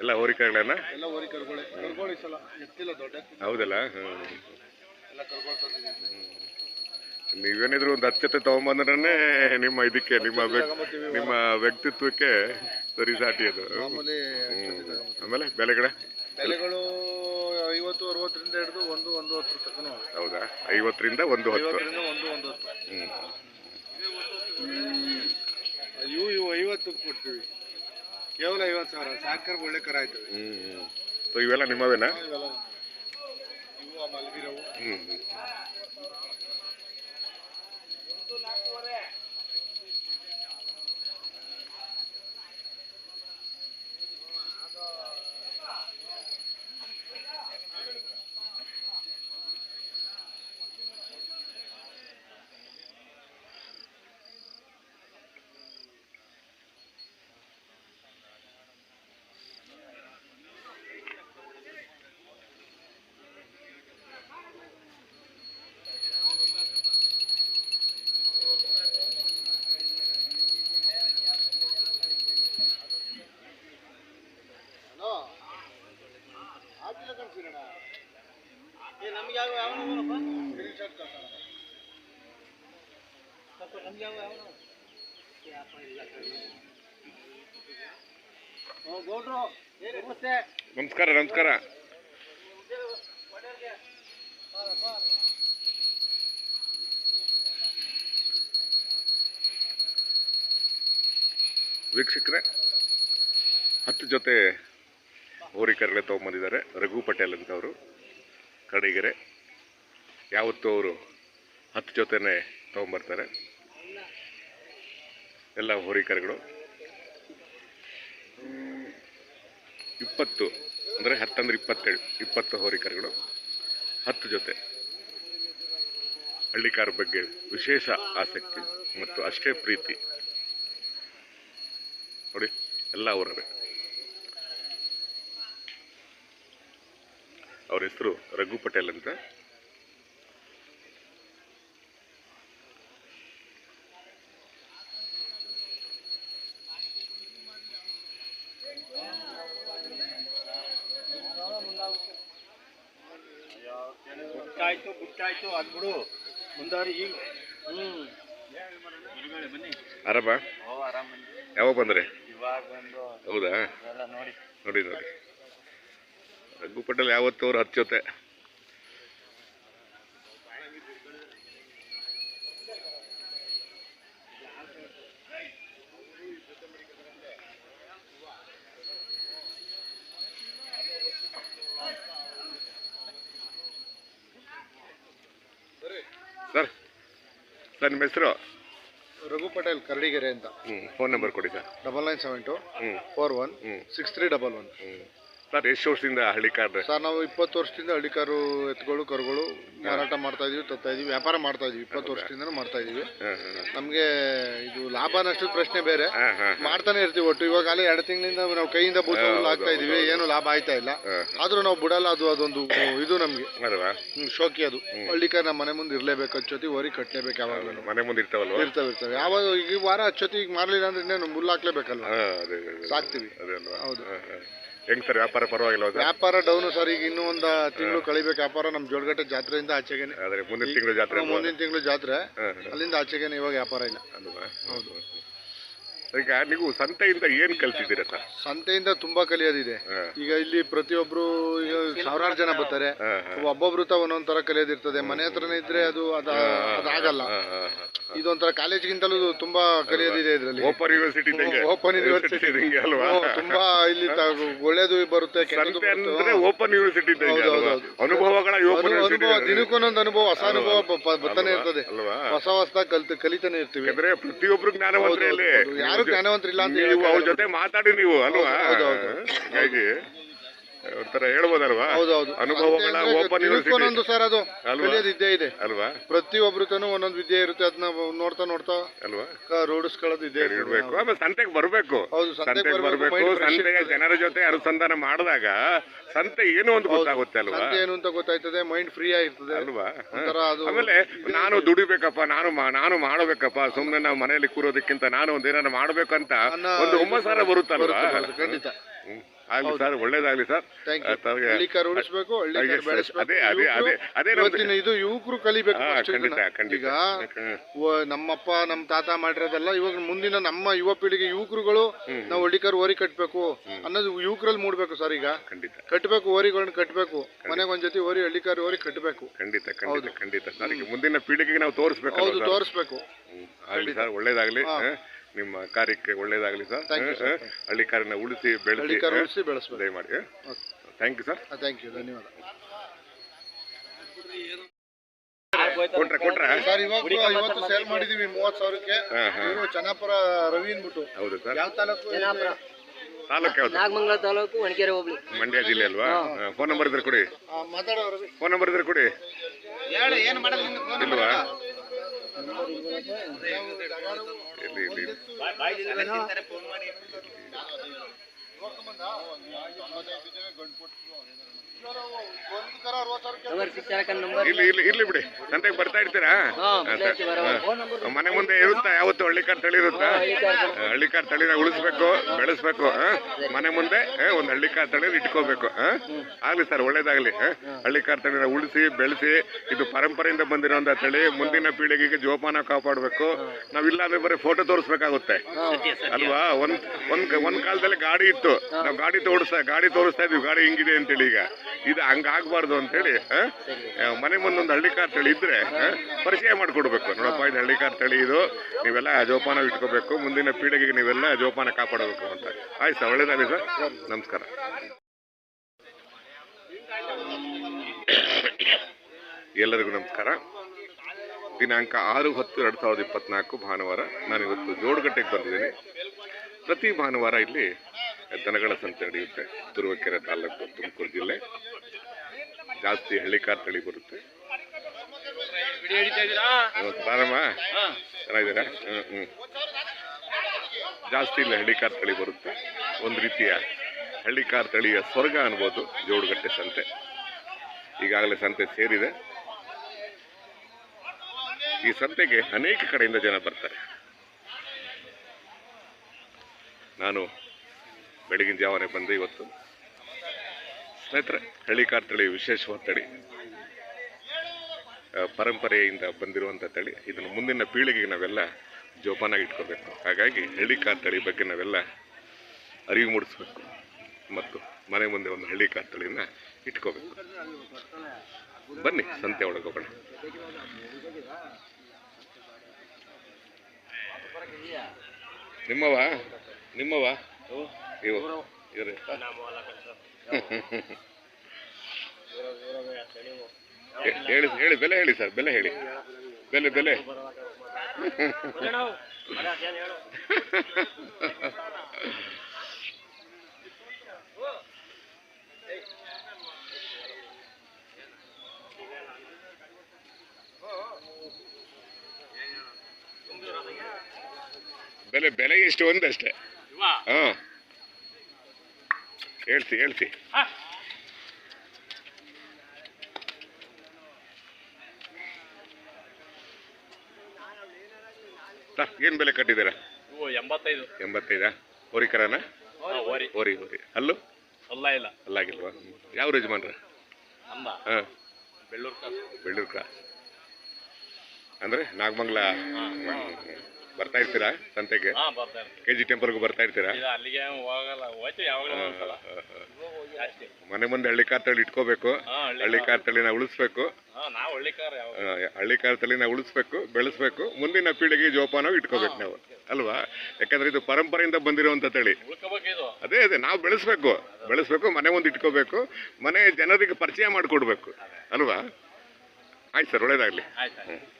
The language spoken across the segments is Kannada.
ಎಲ್ಲ ಹೋರಿಕೆಗಳನ್ನ ಎಲ್ಲ ಸಲ ಎತ್ತಿಲ್ಲ ದೊಡ್ಡ? ಎತ್ತು ಹೌದಲ್ಲ? ಹ್ಮ್. ಎಲ್ಲ ನೀವೇನಿದ್ರು ಒಂದು ಹತ್ತು ಜೊತೆ ತಗೊಂಬಂದ್ರೆ ನಿಮ್ಮ ಇದಕ್ಕೆ ನಿಮ್ಮ ನಿಮ್ಮ ವ್ಯಕ್ತಿತ್ವಕ್ಕೆ ಸರಿ ಸಾಟಿ ಅದು. ಮಾಮೂಲಿ ಹ್ಮ್. ಆಮೇಲೆ ಬೆಲೆಗಡೆ ಬೆಲೆಗಳು ಐವತ್ತು ಅರವತ್ತರಿಂದ ಹಿಡಿದು ಒಂದು ಒಂದು ಹತ್ತು ತನಕ ಹೌದಾ? ಐವತ್ತರಿಂದ ಒಂದು ಹತ್ತು. ಐವತ್ತರಿಂದ ಒಂದು ಒಂದು ಹತ್ತು. ಹ್ಮ್. ಇವು ಇವು ಐವತ್ತು ಕೊಡ್ತೀವಿ. ಕೇವಲ ಐವತ್ತು ಸಾವಿರ ಸಾಕರ್ ಒಳ್ಳೆ ಕರ ಆಯ್ತದೆ ಹ್ಮ್ ಹ್ಮ್. ಸೊ ಇವೆಲ್ಲ ನಿಮ್ಮವೇನಾ ಇವೆಲ್ಲ ಇವು ಆ ಮಲಗಿರವು ಹ್ಮ್ ಹ್ಮ್. ಆಗಿಲ್ಲ ಕಣ್ಸಿರಣ ನಮ್ಗೆ ಯಾವ ಯಾವ ನಮ್ಗೆ ಯಾವ ಯಾವ ಗೌಡ್ರು ನಮಸ್ತೆ ನಮಸ್ಕಾರ ನಮಸ್ಕಾರ. ವೀಕ್ಷಕರೇ, ಹತ್ತು ಜೊತೆ ಹೋರಿಕರಳೆ ತೊಗೊಂಬಂದಿದ್ದಾರೆ ರಘು ಪಟೇಲ್ ಅಂತ ಅವರು, ಕಡೆಗೆರೆ. ಯಾವತ್ತೂ ಅವರು ಹತ್ತು ಜೊತೆನೇ ತೊಗೊಂಬರ್ತಾರೆ ಎಲ್ಲ ಹೋರಿಕರುಗಳು. ಇಪ್ಪತ್ತು ಅಂದರೆ ಹತ್ತಂದ್ರೆ ಇಪ್ಪತ್ತೇಳು, ಇಪ್ಪತ್ತು ಹೋರಿಕರುಗಳು. ಹತ್ತು ಜೊತೆ. ಹಳ್ಳಿಕಾರ ಬಗ್ಗೆ ವಿಶೇಷ ಆಸಕ್ತಿ ಮತ್ತು ಅಷ್ಟೇ ಪ್ರೀತಿ. ನೋಡಿ, ಎಲ್ಲ ಅವರವೇ. ಅವ್ರ ಹೆಸರು ರಘು ಪಟೇಲ್ ಅಂತ. ಬುಟ್ಟಾಯ್ತು ಬುಟ್ಟಾಯ್ತು ಅದ್ಬಿಡು. ಮುಂದಾರಿ ಈಗ. ಹ್ಮ್. ಬನ್ನಿ ಆರಾಮ? ಓ ಆರಾಮ್ ಯಾವಾಗ ಬಂದ್ರೆ? ಇವಾಗ ಬಂದು ಹೌದಾ? ಎಲ್ಲ ನೋಡಿ. ನೋಡಿ ನೋಡಿ. ರಘು ಪಟೇಲ್ ಯಾವತ್ತೂ ಅವ್ರು ಹತ್ತು ಜೊತೆ ಸರ್ ನಿಮ್ಮ ಹೆಸರು? ರಘು ಪಟೇಲ್ ಕರಡಿಗೆರೆ ಅಂತ. ಹ್ಞೂ ಫೋನ್ ನಂಬರ್ ಕೊಡಿ sir. Double nine seven two ಹ್ಞೂ four one six three double one. ಹ್ಞೂ ಸರ್ ಎಷ್ಟು ವರ್ಷದಿಂದ ಹಳ್ಳಿ ಕಾರ್ ಸರ್ ನಾವು ಇಪ್ಪತ್ತು ವರ್ಷದಿಂದ ಹಳ್ಳಿಕಾರು ಎತ್ತುಗಳು ಕರುಗಳು ಮಾರಾಟ ಮಾಡ್ತಾ ಇದೀವಿ ತರ್ತಾ ಇದೀವಿ ವ್ಯಾಪಾರ ಮಾಡ್ತಾ ಇದೀವಿ. ಇಪ್ಪತ್ತು ವರ್ಷದಿಂದ ಮಾಡ್ತಾ ಇದೀವಿ. ನಮಗೆ ಇದು ಲಾಭ ನಷ್ಟದ ಪ್ರಶ್ನೆ ಬೇರೆ. ಮಾಡ್ತಾನೆ ಇರ್ತೀವಿ ಒಟ್ಟು. ಇವಾಗ ಅಲ್ಲಿ ಎರಡು ತಿಂಗಳಿಂದ ನಾವು ಕೈಯಿಂದ ಬೂಸ ಹಾಕ್ತಾ ಇದೀವಿ. ಏನು ಲಾಭ ಆಯ್ತಾ ಇಲ್ಲ. ಆದ್ರೂ ನಾವು ಬಿಡಲ್ಲ ಅದು ಅದೊಂದು ಇದು ನಮ್ಗೆ. ಶೋಕಿ ಅದು. ಹಳ್ಳಿಕಾರ್ ನಮ್ಮ ಮನೆ ಮುಂದೆ ಇರ್ಲೇಬೇಕು ಹಚ್ಚೋತಿ ಹೊರಿ ಕಟ್ಟಲೇಬೇಕು ಯಾವಾಗಲೂ. ಮನೆ ಮುಂದೆ ಇರ್ತಾವಲ್ಲ ಇರ್ತಾವೆ ಇರ್ತಾವೆ. ಯಾವಾಗ ಈ ವಾರ ಹಚ್ಚೋತಿ ಈಗ ಮಾರ್ಲಿಲ್ಲ ಅಂದ್ರೆ ಇನ್ನೇನು ಮುಲ್ಲು ಹಾಕ್ಲೇಬೇಕಲ್ವಾ? ಹಾಂ ಅದೇ ಅದೇ, ಅದೇ. ಸಾಕ್ತಿವಿ. ಹೌದು. ಹೆಂಗ್ ಸರ್ ವ್ಯಾಪಾರ ಪರವಾಗಿಲ್ಲ ಸರ್? ವ್ಯಾಪಾರ ಡೌನು ಸರ್ ಈಗ ಇನ್ನೂ ಒಂದು ತಿಂಗಳು ಕಳಿಬೇಕು ವ್ಯಾಪಾರ ನಮ್ಮ ಜೋಡಗಟ್ಟೆ ಜಾತ್ರೆಯಿಂದ ಆಚೆಗೇನೆ. ಆದ್ರೆ ಮುಂದಿನ ತಿಂಗಳು ಜಾತ್ರೆ ಮುಂದಿನ ತಿಂಗಳು ಜಾತ್ರೆ. ಅಲ್ಲಿಂದ ಆಚೆಗೇನೆ ಇವಾಗ ವ್ಯಾಪಾರ ಇಲ್ಲ. ಹೌದು. ಈಗ ನೀವು ಸಂತೆಯಿಂದ ಏನ್ ಕಲ್ತಿದ್ದೀರಾ ಸರ್? ಸಂತೆಯಿಂದ ತುಂಬಾ ಕಲಿಯೋದಿದೆ. ಈಗ ಇಲ್ಲಿ ಪ್ರತಿಯೊಬ್ರು ಈಗ ಸಾವಿರಾರು ಜನ ಬರ್ತಾರೆ. ಒಬ್ಬೊಬ್ರು ತ ಒಂದೊಂದ್ ತರ ಕಲಿಯೋದಿರ್ತದೆ. ಮನೆ ಹತ್ರನೇ ಇದ್ರೆ ಅದು ಅದ ಅದಾಗಲ್ಲ. ಇದೊಂಥರ ಕಾಲೇಜ್ಗಿಂತಲೂ ತುಂಬಾ ಕಲಿಯೋದಿದೆ ಇದರಲ್ಲಿ. ಓಪನ್ ಯೂನಿವರ್ಸಿಟಿ ಓಪನ್ ಯೂನಿವರ್ಸಿಟಿ ಅಲ್ವಾ? ತುಂಬಾ ಇಲ್ಲಿ ತ- ಒಳ್ಳೇದು ಬರುತ್ತೆ ಕೆಟ್ಟದ್ದು ಸಂತೆ ಬರುತ್ತೆ. ಅಂದ್ರೆ ಓಪನ್ ಯೂನಿವರ್ಸಿಟಿ ಇದ್ದಂಗೆ ಹೌದು, ಅಲ್ವಾ? ಹೌದು. ಅನುಭವಗಳ ಓಪನ್ ಅನು- ಯೂನಿವರ್ಸಿಟಿ ಅನುಭವ ದಿನಕ್ಕೊಂದೊಂದು ಅನುಭವ ಹೊಸ ಅನುಭವ ಬ- ಬ- ಬರ್ತಾನೆ ಇರ್ತದೆ. ಅಲ್ವಾ? ಹೊಸ ಹೊಸ ಕಲ್ತು ಕಲಿತಾನೆ ಇರ್ತೀವಿ. ಅಂದ್ರೆ ಪ್ರತಿಯೊಬ್ರು ಜ್ಞಾನವಂತರೇ ಹೌದು, ಹೌದು. ಯಾರು ಜ್ಞಾನವಂತರಿಲ್ಲ ಅಂತ ನೀವು ಅವ್ರ ಜೊತೆ ಮಾತಾಡಿ ನೀವು ಅಲ್ವಾ? ಹೌದು, ಹೌದು. ಹಾಗಾಗಿ ಒಂಥರ ಹೇಳ್ಬೋದಲ್ವಾ? ಹೌದೌದು. ಅನುಭವಗಳ ಓಪನ್ ಒಂದೊಂದು ಸರ್ ಅದು. ಅಲ್ವಾ? ಇದ್ದೇ ಇದೆ. ಅಲ್ವಾ? ಪ್ರತಿಯೊಬ್ರು ತನೂ ಒಂದೊಂದು ವಿದ್ಯೆ ಇರುತ್ತೆ ಅದನ್ನ ನೋಡ್ತಾ ನೋಡ್ತಾ ಅಲ್ವಾ? ರೂಢಿಸ್ಕೊಳ್ಳೋದು ಇದೆ ಇರಬೇಕು. ಆಮೇಲೆ ಸಂತೆಗೆ ಬರಬೇಕು. ಹೌದು, ಸಂತೆಗೆ ಬರ್ಬೇಕು, ಸಂತೆಗೆ ಜನರ ಜೊತೆ ಅನುಸಂಧಾನ ಮಾಡಿದಾಗ ಸಂತೆ ಏನು ಅಂತ ಗೊತ್ತಾಗುತ್ತೆ ಅಲ್ವಾ? ಸಂತೆ ಏನು ಅಂತ ಗೊತ್ತಾಯ್ತದೆ ಮೈಂಡ್ ಫ್ರೀ ಆಗಿರ್ತದೆ ಅಲ್ವಾ? ಒಂಥರ ಅದು ಆಮೇಲೆ ನಾನು ದುಡಿಬೇಕಪ್ಪ ನಾನು ನಾನು ಮಾಡಬೇಕಪ್ಪ ಸುಮ್ಮನೆ ನಾವು ಮನೆಯಲ್ಲಿ ಕೂರೋದಕ್ಕಿಂತ ನಾನು ಒಂದೇನಾದ್ರು ಮಾಡ್ಬೇಕಂತ ಒಂದು ಹುಮ್ಮಸಾರ ಬರುತ್ತಲ್ವಾ? ಬರುತ್ತೆ, ಬರುತ್ತೆ, ಖಂಡಿತ. ಆಗ್ಲಿ ಸರ್ ಒಳ್ಳೇದಾಗ್ಲಿ ಸರ್. ಹಳ್ಳಿಕಾರ ಉಳಿಸ್ಬೇಕು ಹಳ್ಳಿಕಾರ. ಬೆಳೆಸ್ಬೇಕು. ಇವತ್ತಿನ ಇದು ಯುವಕರು ಕಲಿಬೇಕು ಈಗ ನಮ್ಮಪ್ಪ ನಮ್ಮ ತಾತ ಮಾಡಿರೋದಲ್ಲ ಇವಾಗ ಮುಂದಿನ ನಮ್ಮ ಯುವ ಪೀಳಿಗೆ ಯುವಕರುಗಳು ನಾವು ಹಳ್ಳಿಕಾರ ಓರಿ ಕಟ್ಬೇಕು ಅನ್ನೋದು ಯುವಕರಲ್ಲಿ ಮೂಡ್ಬೇಕು ಸರ್ ಈಗ. ಖಂಡಿತ. ಕಟ್ಟಬೇಕು ಓರಿಗಳನ್ನ ಕಟ್ಟಬೇಕು ಮನೆಗೆ ಒಂದ್ ಜೊತೆ ಓರಿ ಹಳ್ಳಿಕಾರ ಓರಿ ಕಟ್ಟಬೇಕು ಖಂಡಿತ ಖಂಡಿತ ಖಂಡಿತ ಮುಂದಿನ ಪೀಳಿಗೆಗೆ ನಾವು ತೋರಿಸ್ಬೇಕು ಹೌದು ತೋರಿಸ್ಬೇಕು. ಆಗ್ಲಿ ಸರ್ ಒಳ್ಳೇದಾಗ್ಲಿ? ನಿಮ್ಮ ಕಾರ್ಯಕ್ಕೆ ಒಳ್ಳೇದಾಗಲಿ ಸರ್? ಹಳ್ಳಿ ಕಾರನ್ನ ಉಳಿಸಿ ಬೆಳೆಸಿ ದಯಮಾಡಿ thank you sir thank you ಧನ್ಯವಾದ. ಕೊಟ್ರ ಕೊಟ್ರ? ಸರ್ ಇವತ್ತು ಸೇಲ್ ಮಾಡಿದೀವಿ ಮೂವತ್ ಸಾವಿರಕ್ಕೆ. ಇವರು ಚನ್ನಾಪುರ ರವಿ ಅಂದ್ಬಿಟ್ಟು. ಹೌದು ಸರ್. ಯಾವ ತಾಲೂಕು ತಾಲೂಕು ಯಾವ್ದು? ನಾಗಮಂಗಲ ತಾಲೂಕು ಒಣಕೆರೆ ಹೋಗ್ಲಿ ಮಂಡ್ಯ ಜಿಲ್ಲೆ ಅಲ್ವಾ? ಫೋನ್ ನಂಬರ್ ಇದ್ರೆ ಕೊಡಿ. ಫೋನ್ ನಂಬರ್ ಇದ್ರೆ ಕೊಡಿ. ಇಲ್ವಾ? ಇಲ್ಲಿ ಇಲ್ಲಿ ಡಬಲ್ ಸಿಕ್ಸ್ ಸೆವೆನ್ ನಂಬರ್ ಇಲ್ಲಿ ಇಲ್ಲಿ ಇಲ್ಲಿ ಬಿಡಿ. ಸಂತೆಗೆ ಬರ್ತಾ ಇರ್ತೀರಾ? ಮನೆ ಮುಂದೆ ಇರುತ್ತಾ? ಯಾವತ್ತು ಹಳ್ಳಿಕಾರ್ ತಳಿ. ಇರುತ್ತಾ ಹಳ್ಳಿ ಕಾರ್ ತಳಿನ ಉಳಿಸ್ಬೇಕು ಬೆಳೆಸ್ಬೇಕು? ಮನೆ ಮುಂದೆ ಒಂದ್ ಹಳ್ಳಿ ಕಾರ್ ತಳಿ ಇಟ್ಕೋಬೇಕು ಹಾ? ಆಗ್ಲಿ ಸರ್ ಒಳ್ಳೇದಾಗ್ಲಿ ಹಳ್ಳಿ ಕಾರ್ ತಳಿನ ಉಳಿಸಿ ಬೆಳೆಸಿ ಇದು ಪರಂಪರೆಯಿಂದ ಬಂದಿರೋಂಥ ತಳಿ ಮುಂದಿನ ಪೀಳಿಗೆಗೆ ಜೋಪಾನ ಕಾಪಾಡಬೇಕು. ನಾವಿಲ್ಲ ಅಂದ್ರೆ ಬರೀ ಫೋಟೋ ತೋರಿಸ್ಬೇಕಾಗುತ್ತೆ. ಅಲ್ವಾ? ಒಂದ್ ಒಂದ್ ಒಂದ್ ಕಾಲದಲ್ಲಿ ಗಾಡಿ ಇತ್ತು. ನಾವ್ ಗಾಡಿ ತೋರಿಸ್ತಾ ಗಾಡಿ ತೋರಿಸ್ತಾ ಇದೀವಿ ಗಾಡಿ ಹಿಂಗಿದೆ ಅಂತೇಳಿ ಈಗ. ಇದು ಹಂಗಾಗಬಾರ್ದು ಅಂತೇಳಿ ಮನೆ ಮುಂದೊಂದು ಹಳ್ಳಿಕಾರ್ ತಳಿ ಇದ್ರೆ ಪರಿಚಯ ಮಾಡಿಕೊಡ್ಬೇಕು. ನೋಡಪ್ಪ ಇದು ಹಳ್ಳಿಕಾರ್ ತಳಿ ಇದು. ನೀವೆಲ್ಲ ಜೋಪಾನ ಇಟ್ಕೋಬೇಕು. ಮುಂದಿನ ಪೀಳಿಗೆಗೆ ನೀವೆಲ್ಲ ಜೋಪಾನ ಕಾಪಾಡಬೇಕು ಅಂತ. ಆಯ್ತು ಸರ್ ಒಳ್ಳೇದಾಗಲಿ ಸರ್. ನಮಸ್ಕಾರ. ಎಲ್ಲರಿಗೂ ನಮಸ್ಕಾರ. ದಿನಾಂಕ ಆರು ಹತ್ತು ಎರಡು ಸಾವಿರದ ಇಪ್ಪತ್ನಾಲ್ಕು ಭಾನುವಾರ ನಾನು ಇವತ್ತು ಜೋಡಗಟ್ಟೆಗೆ ಬಂದಿದ್ದೀನಿ. ಪ್ರತಿ ಭಾನುವಾರ ಇಲ್ಲಿ ದನಗಳ ಸಂತೆ ನಡೆಯುತ್ತೆ. ತುರುವಕೆರೆ ತಾಲೂಕು ತುಮಕೂರು ಜಿಲ್ಲೆ. ಜಾಸ್ತಿ ಹಳ್ಳಿಕಾರ್ ತಳಿ ಬರುತ್ತೆ. ಪ್ರಾರಂಭ? ಚೆನ್ನಾಗಿದ್ದೀರಾ? ಹ್ಞೂ ಹ್ಞೂ ಜಾಸ್ತಿ ಇಲ್ಲಿ ತಳಿ ಬರುತ್ತೆ. ಒಂದು ರೀತಿಯ ಹಳ್ಳಿ ಹಳ್ಳಿಕಾರ್ ತಳಿಯ ಸ್ವರ್ಗ ಅನ್ಬೋದು, ಜೋಡುಗಟ್ಟೆ ಸಂತೆ. ಈಗಾಗಲೇ ಸಂತೆ ಸೇರಿದೆ. ಈ ಸಂತೆಗೆ ಅನೇಕ ಕಡೆಯಿಂದ ಜನ ಬರ್ತಾರೆ. ನಾನು ಬೆಳಗಿನ ಜಾವನೇ ಬಂದು ಇವತ್ತು. ಸ್ನೇಹಿತರೆ ಹಳ್ಳಿಕಾರ್ ತಳಿ ವಿಶೇಷವಾದ ತಳಿ ಪರಂಪರೆಯಿಂದ ಬಂದಿರುವಂಥ ತಳಿ. ಇದನ್ನು ಮುಂದಿನ ಪೀಳಿಗೆಗೆ ನಾವೆಲ್ಲ ಜೋಪಾನಾಗಿ ಇಟ್ಕೋಬೇಕು. ಹಾಗಾಗಿ ಹಳ್ಳಿಕಾರ್ ತಳಿ ಬಗ್ಗೆ ನಾವೆಲ್ಲ ಅರಿವು ಮೂಡಿಸ್ಬೇಕು ಮತ್ತು ಮನೆ ಮುಂದೆ ಒಂದು ಹಳ್ಳಿಕಾರ್ ತಳಿನ ಇಟ್ಕೋಬೇಕು. ಬನ್ನಿ, ಸಂತೆ ಒಳಗೆ ಹೋಗೋಣ. ನಿಮ್ಮವಾ ನಿಮ್ಮವ ಇವು. ಇವ್ರಿ ಹೇಳಿ ಹೇಳಿ ಬೆಲೆ ಹೇಳಿ ಸರ್ ಬೆಲೆ ಹೇಳಿ. ಬೆಲೆ ಬೆಲೆ. ಬೆಲೆ ಬೆಲೆ ಎಷ್ಟು ಒಂದಷ್ಟೇ. ಹಾ ಹೇಳ್ತಿ ಹೇಳ್ತಿ. ಏನು ಬೆಲೆ ಕಟ್ಟಿದ್ದೀರಾ? ಎಂಬತ್ತೈದು. ಎಂಬತ್ತೈದಾ? ಹೋರಿಕರನ ಓರಿ ಹೋರಿ. ಹೋರಿ ಅಲ್ಲೂ? ಅಲ್ಲ ಇಲ್ಲ. ಅಲ್ಲಾಗಿಲ್ವಾ ಯಾವ ಯಜಮಾನ್ರ? ಅಮ್ಮ ಹಾಂ. ಬೆಳ್ಳೂರು ಬೆಳ್ಳೂರು ಕ್ರಾಸ್. ಅಂದರೆ ನಾಗಮಂಗಲ. ಬರ್ತಾ ಇರ್ತೀರಾ ಸಂತೆಗೆ? ಹಾ ಬರ್ತಾ ಇರ್ತೀವಿ. ಕೆ ಜಿ ಟೆಂಪಲ್ಗೂ ಬರ್ತಾ ಇರ್ತೀರಾ? ಇದು ಅಲ್ಲಿಗೆ ಹೋಗಲ್ಲ ಹೋಯ್ತು ಯಾವಾಗಲೂ ಒಂದ್ಸಲ. ಜಾಸ್ತಿ ಮನೆ ಮುಂದೆ ಹಳ್ಳಿ ಕಾರ್ ತಳಿ ಇಟ್ಕೋಬೇಕು. ಹಾ ಹಳ್ಳಿ ಹಳ್ಳಿ ಕಾರ್ ತಳಿನ ಉಳಿಸ್ಬೇಕು. ಹಾ ನಾವು ಹಳ್ಳಿಕಾರ ಯಾವ ಆ, ಹಳ್ಳಿ ಕಾರ್ ತಳಿನ ಉಳಿಸ್ಬೇಕು ಬೆಳೆಸ್ಬೇಕು. ಮುಂದಿನ ಪೀಳಿಗೆ ಜೋಪಾನವಾಗಿ ಇಟ್ಕೋಬೇಕು ನಾವು. ಅಲ್ವಾ? ಯಾಕಂದ್ರೆ ಇದು ಪರಂಪರೆಯಿಂದ ಬಂದಿರುವಂತ ತಳಿ. ಉಳ್ಕೋಬೇಕು ಇದು. ಅದೇ ಅದೇ ನಾವು ಬೆಳೆಸ್ಬೇಕು. ಬೆಳೆಸ್ಬೇಕು ಮನೆ ಮುಂದೆ ಇಟ್ಕೋಬೇಕು. ಮನೆ ಜನರಿಗೆ ಪರಿಚಯ ಮಾಡಿಕೊಡ್ಬೇಕು. ಅಲ್ವಾ? ಆಯ್ತು ಸರ್ ಒಳ್ಳೇದಾಗಲಿ. ಆಯ್ತು ಆಯ್ತು.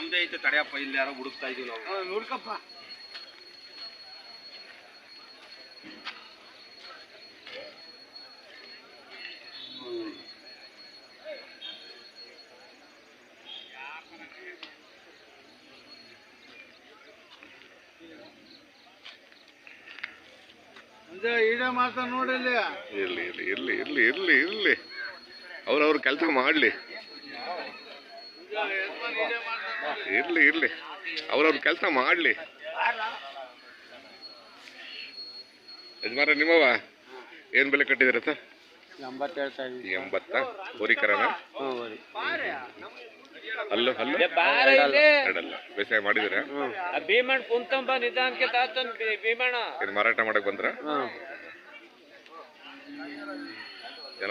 ನಮ್ದೇ ಐತೆ ತಡೆಯಪ್ಪ ಇಲ್ಲಿ ಯಾರೋ ಹುಡುಕ್ತಾ ಇದೀವಿ ನಾವು. ನೋಡ್ಕಪ್ಪ. ಇಡೇ ಮಾತಾ ನೋಡಿಲ್ಲ ಇರ್ಲಿ ಇರ್ಲಿ ಇರ್ಲಿ ಇರ್ಲಿ ಇರ್ಲಿ ಇರ್ಲಿ. ಅವ್ರವ್ರ ಕೆಲಸ ಮಾಡಲಿ. ಇರ್ಲಿ ಇರ್ಲಿ. ಅವ್ರವ್ರ ಕೆಲಸ ಮಾಡಲಿ. ಯಜಮಾನ ನಿಮ್ಮವ ಏನ್ ಬೆಲೆ ಕಟ್ಟಿದಿರ ಸರ್? ಎಂಬತ್ತು? ಹೋರಿಕರನ ಅಲ್ಲೂ ಅಲ್ಲೂ ಎರಡಲ್ಲ ಬೇಸಾಯ ಮಾಡಿದಿರ ಭೀಮಣ್ಣ ಕುಂತಂಬ ನಿಧಾನಕ್ಕೆ ತಾತನ್ ಭೀಮಣ್ಣ. ಏನ್ ಮಾರಾಟ ಮಾಡಕ್ ಬಂದ್ರ? ಜನ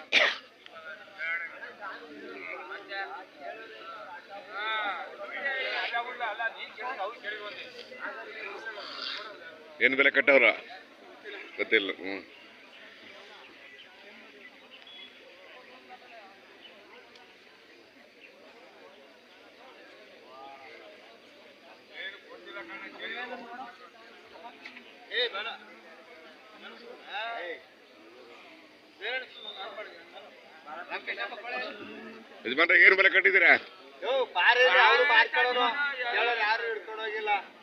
ಏನ್ ಬೆಲೆ ಕಟ್ಟವ್ರ? ಗೊತ್ತಿಲ್ಲ ಹ್ಮ್. ಯಜಮಾನ್ರ ಏನು ಬೆಲೆ ಕಟ್ಟಿದ್ದೀರಾ?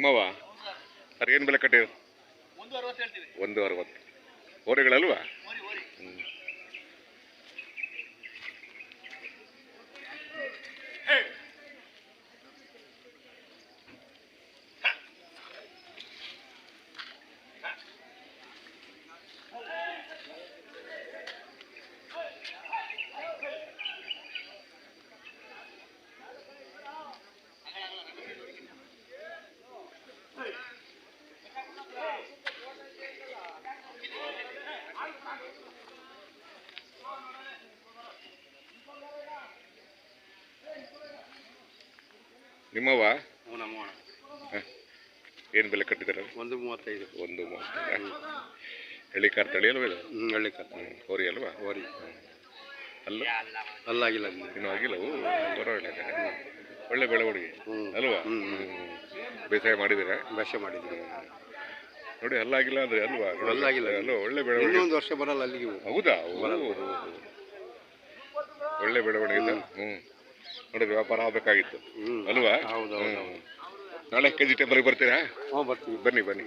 ನಿಮ್ಮವ ಸರ್ ಏನ್ ಬೆಲೆ ಕಟ್ಟಿದ್ರು ಒಂದು ಅರವತ್ತು. ಹೋರಿಗಳಲ್ವಾ ಹ್ಮ್. ನಿಮ್ಮವ ಹ. ಏನ್ ಬೆಲೆ ಕಟ್ಟಿದಾರೆ ಒಂದು ಮೂವತ್ತೈದು. ಒಂದು ಮೂವತ್ತೈದು? ಹಳ್ಳಿ ಕಾರ್ ತಳಿ ಅಲ್ವಾ ಇದು? ಹ್ಞೂ ಹಳ್ಳಿ ಕಾರ್. ಹೋರಿ ಅಲ್ವಾ? ಹೋರಿ. ಅಲ್ಲ? ಅಲ್ಲಾಗಿಲ್ಲ ಇನ್ನೂ ಆಗಿಲ್ಲ? ಓ ಪರವಾಗಿಲ್ಲ. ಒಳ್ಳೆ ಬೆಳವಣಿಗೆ ಹ್ಞೂ ಅಲ್ವಾ? ಬೇಸಾಯ ಮಾಡಿದಿರ ಬೇಸಾಯ ಮಾಡಿದ್ವಿ ನೋಡಿ ಅಲ್ಲಾಗಿಲ್ಲ ಅಂದ್ರೆ ಅಲ್ವಾ? ಅಲ್ಲಾಗಿಲ್ಲ. ಅಲ್ವಾ? ಒಳ್ಳೆ ಬೆಳವಣಿಗೆ ಇನ್ನೊಂದು ವರ್ಷ ಬರಲ್ಲ ಅಲ್ಲಿಗೆ. ಹೌದಾ? ಓ, ಒಳ್ಳೆ ಬೆಳವಣಿಗೆ ಇದೆ. ಹ್ಮ್ ನೋಡಿ ವ್ಯಾಪಾರ ಆಗ್ಬೇಕಾಗಿತ್ತು. ಹ್ಮ್. ಅಲ್ವಾ? ಹೌದು, ಹೌದು, ಹ್ಮ್. ನಾಳೆ ಕೆ ಜಿ ಟೆಂಪಲ್ಗೆ ಬರ್ತೀರಾ? ಹಾಂ ಬರ್ತೀವಿ. ಬನ್ನಿ ಬನ್ನಿ.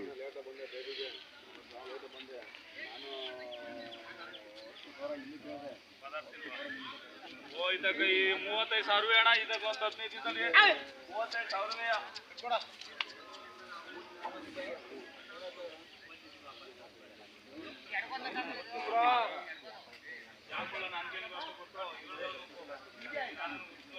ಮೂವತ್ತೈದು ಸಾವಿರ ಅಣ್ಣ ಇದಕ್ಕೆ ಒಂದು ಹದಿನೈದು ಮೂವತ್ತೈದು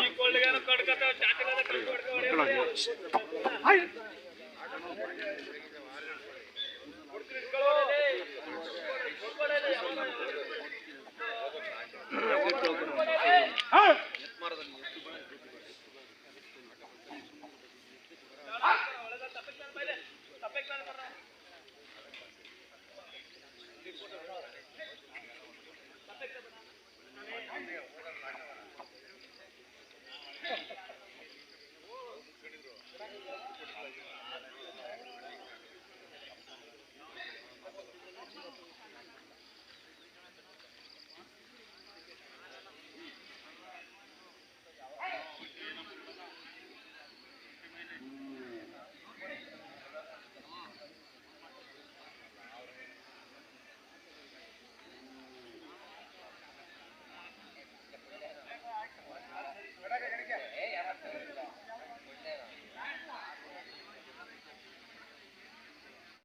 ಈ ಕೊಳ್ಳಿಗೇನು ಕಡ್ದು ಹೊಡ್ಕೊ ಹೊಡೆಯೋದು.